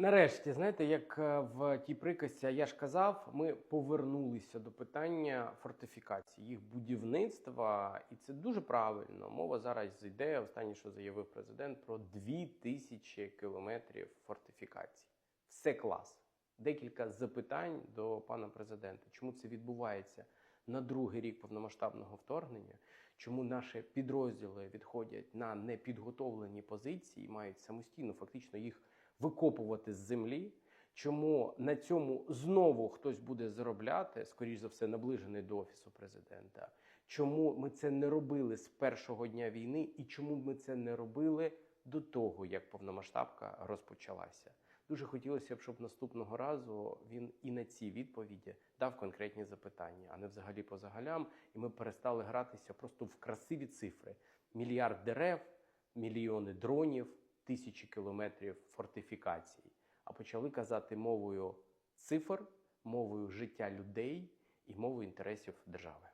Нарешті, знаєте, як е, в тій приказці, я ж казав, ми повернулися до питання фортифікації, їх будівництва, і це дуже правильно. Мова зараз йде, останнє, що заявив президент, про дві тисячі кілометрів фортифікацій. Все клас. Декілька запитань до пана президента. Чому це відбувається на другий рік повномасштабного вторгнення? Чому наші підрозділи відходять на непідготовлені позиції, мають самостійно фактично їх викопувати з землі? Чому на цьому знову хтось буде заробляти, скоріш за все, наближений до офісу президента? Чому ми це не робили з першого дня війни, і чому ми це не робили до того, як повномасштабка розпочалася? Дуже хотілося б, щоб наступного разу він і на ці відповіді дав конкретні запитання, а не взагалі по загалям. І ми перестали гратися просто в красиві цифри: мільярд дерев, мільйони дронів, тисячі кілометрів фортифікацій. А почали казати мовою цифр, мовою життя людей і мовою інтересів держави.